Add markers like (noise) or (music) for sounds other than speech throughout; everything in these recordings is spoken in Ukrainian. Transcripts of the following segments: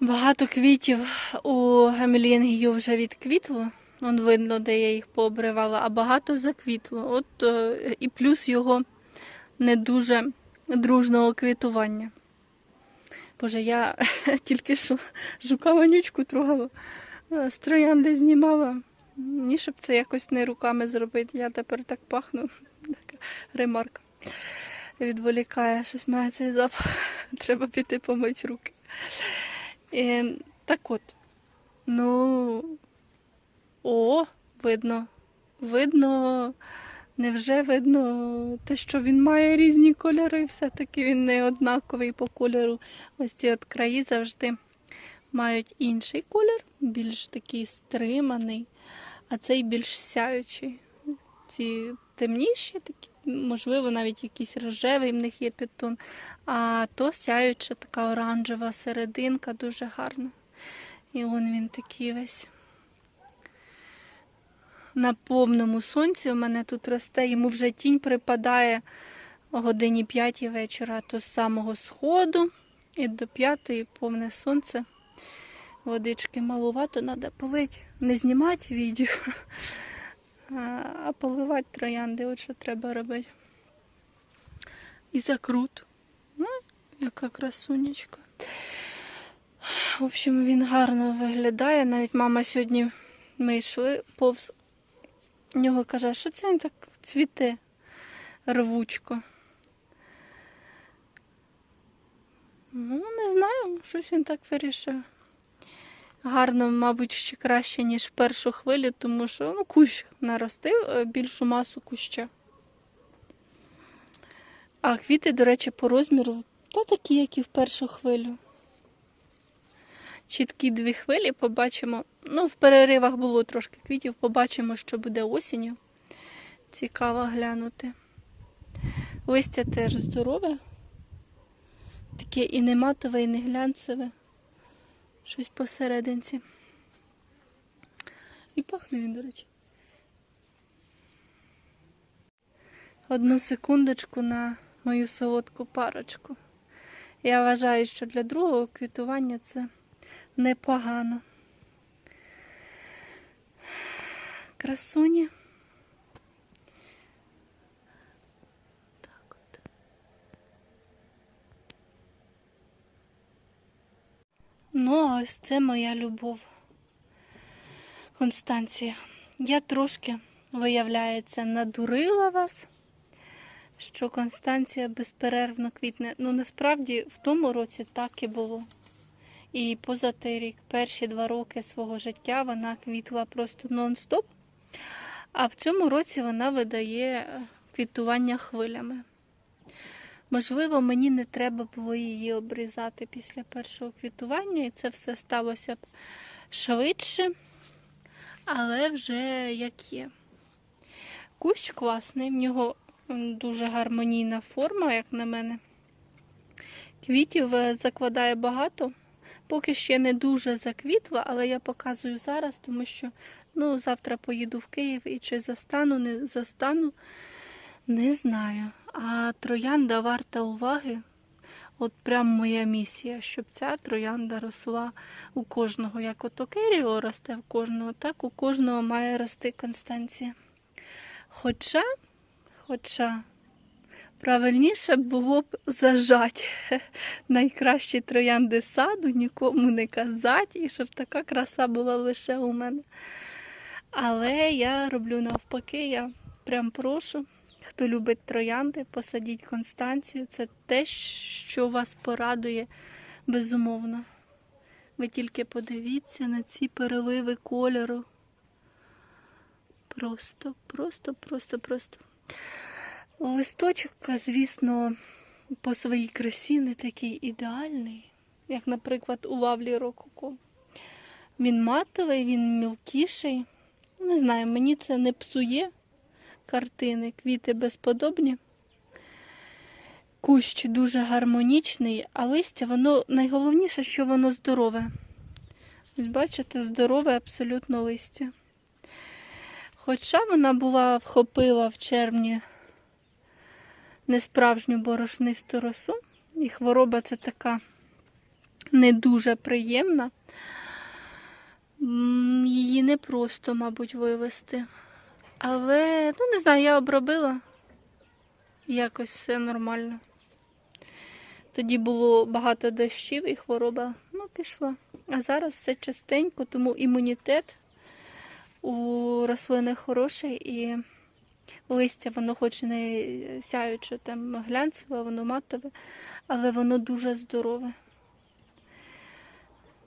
Багато квітів у гемелінгію вже відквітло. Вон видно, де я їх пообривала, а багато заквітло. От е, і плюс його не дуже дружного квітування. Боже, я (laughs) тільки що жука вонючку трогала, е, з троянди знімала. Ні, щоб це якось не руками зробити. Я тепер так пахну. (laughs) Така ремарка. Відволікає, щось має цей запах. (laughs) Треба піти помити руки. Е, так от. Ну. О, видно. Видно. Невже видно те, що він має різні кольори, все-таки він не однаковий по кольору. Ось ці от краї завжди мають інший колір, більш такий стриманий, а цей більш сяючий. Ці темніші, такі, можливо, навіть якийсь рожевий в них є підтон, а то сяюча така оранжева серединка, дуже гарна. І он він такий весь. На повному сонці у мене тут росте, йому вже тінь припадає о годині 5 вечора, то з самого сходу і до 5 повне сонце. Водички малувато треба полити. Не знімати відео, а поливати троянди, от що треба робити. І закрут. Ну, яка красунечка. В общем, він гарно виглядає. Навіть мама сьогодні ми йшли повз нього каже, що це він так цвіте рвучко. Ну, не знаю, щось він так вирішив. Гарно, мабуть, ще краще, ніж в першу хвилю, тому що ну, кущ наростив е, більшу масу куща. А квіти, до речі, по розміру та такі, як і в першу хвилю. Чіткі дві хвилі побачимо. Ну, в переривах було трошки квітів, побачимо, що буде осінню. Цікаво глянути. Листя теж здорове. Таке і не матове, і не глянцеве. Щось посерединці. І пахне він, до речі. Одну секундочку на мою солодку парочку. Я вважаю, що для другого квітування це непогано. Красуні. Ну, а ось це моя любов. Констанція. Я трошки, виявляється, надурила вас, що Констанція безперервно квітне. Ну, насправді, в тому році так і було. І поза той рік, перші два роки свого життя вона квітла просто нон-стоп. А в цьому році вона видає е, квітування хвилями. Можливо, мені не треба було її обрізати після першого квітування, і це все сталося б швидше, але вже як є. Кущ класний, в нього дуже гармонійна форма, як на мене. Квітів е, закладає багато. Поки ще не дуже заквітла, але я показую зараз, тому що ну, завтра поїду в Київ і чи застану, не застану, не знаю. А троянда варта уваги. От прям моя місія, щоб ця троянда росла у кожного. Як от Океріо росте в кожного, так у кожного має рости Констанція. Хоча, хоча, правильніше було б зажати (laughs) найкращі троянди саду, нікому не казати, і щоб така краса була лише у мене. Але я роблю навпаки, я прям прошу, хто любить троянди, посадіть Констанцію. Це те, що вас порадує безумовно. Ви тільки подивіться на ці переливи кольору. Просто, просто, просто, просто. Листочок, звісно, по своїй красі не такий ідеальний, як, наприклад, у лавлі Рококо. Він матовий, він мілкіший. Не знаю, мені це не псує картини. Квіти безподобні. Кущ дуже гармонічний, а листя, воно найголовніше, що воно здорове. Ось бачите, здорове абсолютно листя. Хоча вона була вхопила в червні несправжню борошнисту росу, і хвороба це така не дуже приємна. Її не просто, мабуть, вивести. Але, ну не знаю, я обробила. Якось все нормально. Тоді було багато дощів і хвороба ну, пішла. А зараз все частенько, тому імунітет у рослини хороший і листя, воно хоч не сяюче там глянцеве, воно матове, але воно дуже здорове.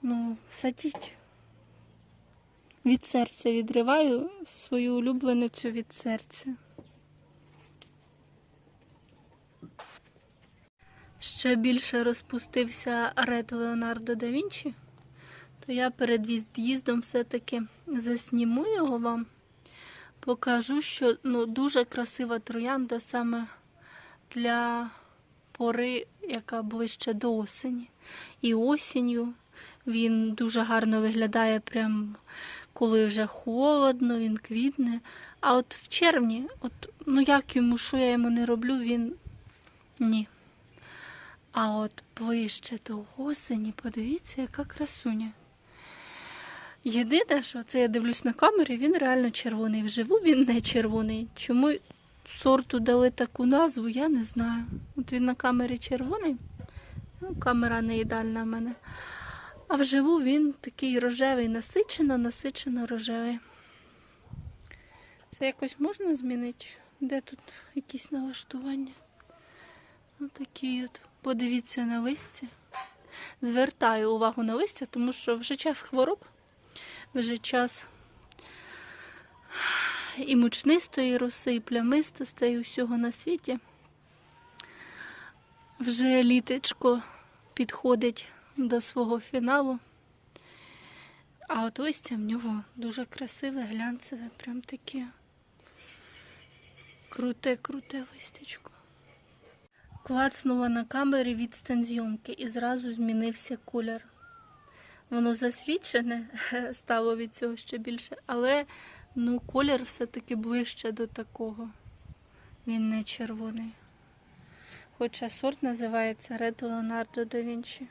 Ну, садіть. Від серця відриваю свою улюбленицю від серця. Ще більше розпустився Ред Леонардо да Вінчі, то я перед від'їздом все-таки засніму його вам. Покажу, що ну, дуже красива троянда саме для пори, яка ближче до осені. І осінню він дуже гарно виглядає, прям коли вже холодно, він квітне. А от в червні, от, ну як йому, що я йому не роблю, він ні. А от ближче до осені, подивіться, яка красуня. Єдине, що це я дивлюсь на камері, він реально червоний. Вживу він не червоний. Чому сорту дали таку назву, я не знаю. От він на камері червоний. Ну, камера не ідеальна в мене. А вживу він такий рожевий, насичено, насичено рожевий. Це якось можна змінити? Де тут якісь налаштування? Отакий от. Подивіться на листя. Звертаю увагу на листя, тому що вже час хвороб, вже час і мучнистої роси, і плямистостої, і усього на світі. Вже літечко підходить до свого фіналу. А от листя в нього дуже красиве, глянцеве, прям таке круте-круте листячко. Клацнула на камері відстань зйомки і зразу змінився колір. Воно засвічене (laughs) стало від цього ще більше, але ну, колір все-таки ближче до такого. Він не червоний. Хоча сорт називається Red Leonardo da Vinci.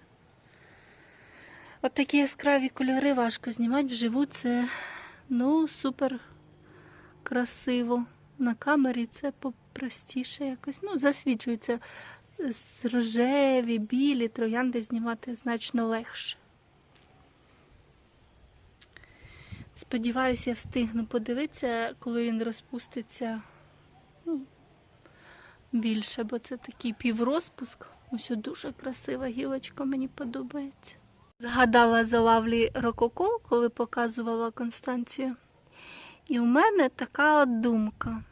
От такі яскраві кольори важко знімати вживу. Це ну, супер красиво. На камері це попростіше якось. Ну, засвічується з рожеві, білі, троянди знімати значно легше. Сподіваюся, я встигну подивитися, коли він розпуститься ну, більше, бо це такий піврозпуск. Ось дуже красива гілочка, мені подобається. Згадала за лавлі Рококо, коли показувала Констанцію. І у мене така от думка,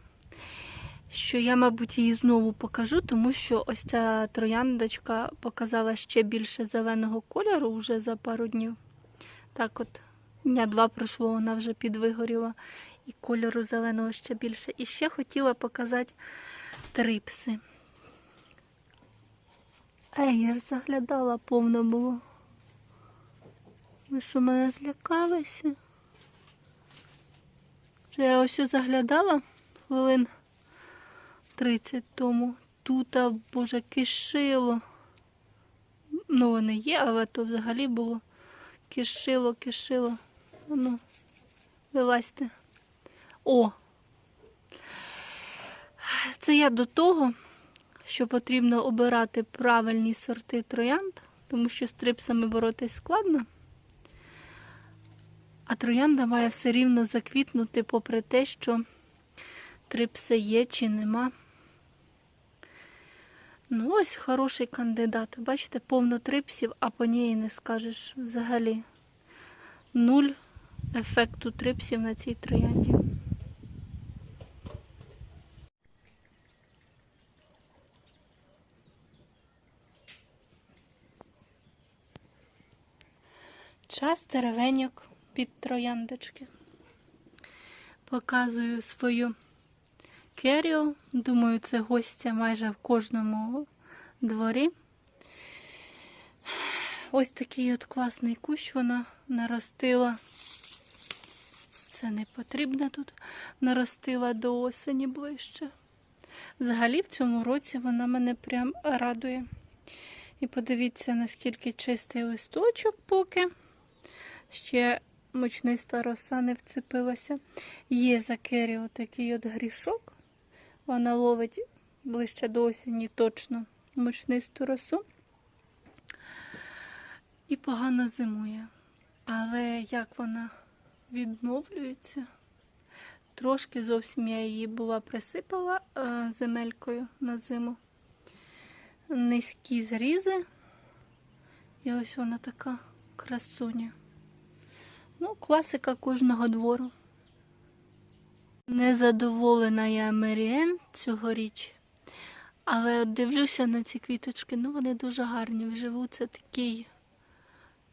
що я, мабуть, її знову покажу, тому що ось ця трояндочка показала ще більше зеленого кольору вже за пару днів. Так от, дня два пройшло, вона вже підвигоріла, і кольору зеленого ще більше. І ще хотіла показати трипси. Ей, я ж заглядала, повно було. Ви що мене злякалися? Я ось заглядала хвилин 30 тому. Тут, боже, кишило. Ну, вони є, але то взагалі було кишило, кишило. Ну, вилазьте. О! Це я до того, що потрібно обирати правильні сорти троянд, тому що з трипсами боротись складно. А троянда має все рівно заквітнути, попри те, що трипси є чи нема. Ну, ось хороший кандидат. Бачите, повно трипсів, а по ній не скажеш взагалі. Нуль ефекту трипсів на цій троянді. Час деревеньок під трояндочки. Показую свою керіо. Думаю, це гостя майже в кожному дворі. Ось такий от класний кущ вона наростила. Це не потрібно тут. Наростила до осені ближче. Взагалі в цьому році вона мене прям радує. І подивіться, наскільки чистий листочок поки. Ще мучниста роса не вцепилася. Є за Кері отакий от грішок. Вона ловить ближче до осені точно мучнисту росу. І погано зимує. Але як вона відновлюється? Трошки зовсім я її була присипала е, земелькою на зиму. Низькі зрізи. І ось вона така красуня. Ну, класика кожного двору. Незадоволена я Меріен цьогоріч. Але от дивлюся на ці квіточки, ну вони дуже гарні. Вживу це такий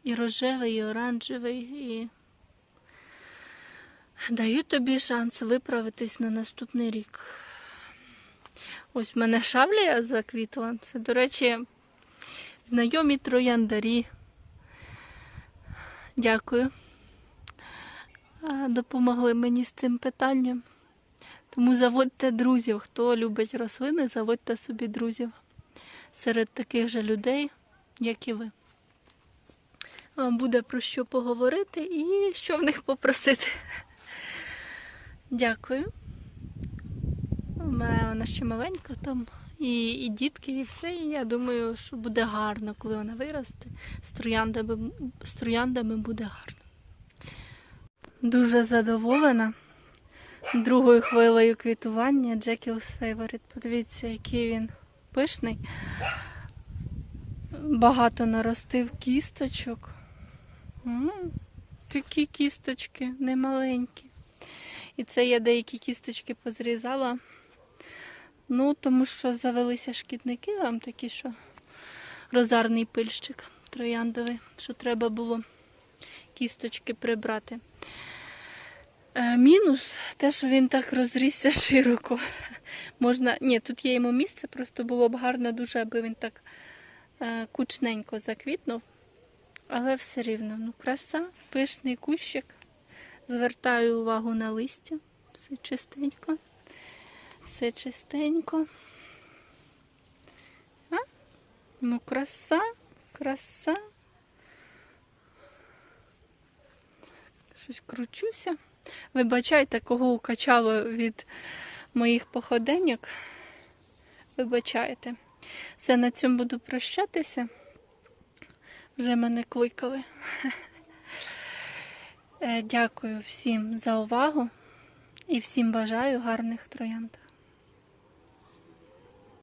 і рожевий, і оранжевий, і даю тобі шанс виправитись на наступний рік. Ось в мене шавлія заквітла. Це, до речі, знайомі трояндарі. Дякую. Допомогли мені з цим питанням. Тому заводьте друзів. Хто любить рослини, заводьте собі друзів серед таких же людей, як і ви. Вам буде про що поговорити і що в них попросити. Дякую. У мене вона ще маленька там. І, і дітки, і все. І я думаю, що буде гарно, коли вона виросте. З трояндами, з трояндами буде гарно. Дуже задоволена другою хвилею квітування Джекіл's Favorite. Подивіться, який він пишний. Багато наростив кісточок. М, Такі кісточки немаленькі. І це я деякі кісточки позрізала. Ну, тому що завелися шкідники вам такі, що розарний пильщик трояндовий, що треба було кісточки прибрати. Е, мінус те, що він так розрісся (laughs) широко. Можна. Ні, тут є йому місце, просто було б гарно дуже, аби він так е, кучненько заквітнув. Але все рівно, ну, краса, пишний кущик. Звертаю увагу на листя. Все чистенько. Все чистенько. А? Ну, краса, краса. Щось кручуся. Вибачайте, кого укачало від моїх походеньок. Вибачайте. Все, на цьому буду прощатися. Вже мене кликали. (laughs) Е, Дякую всім за увагу і всім бажаю гарних троянд.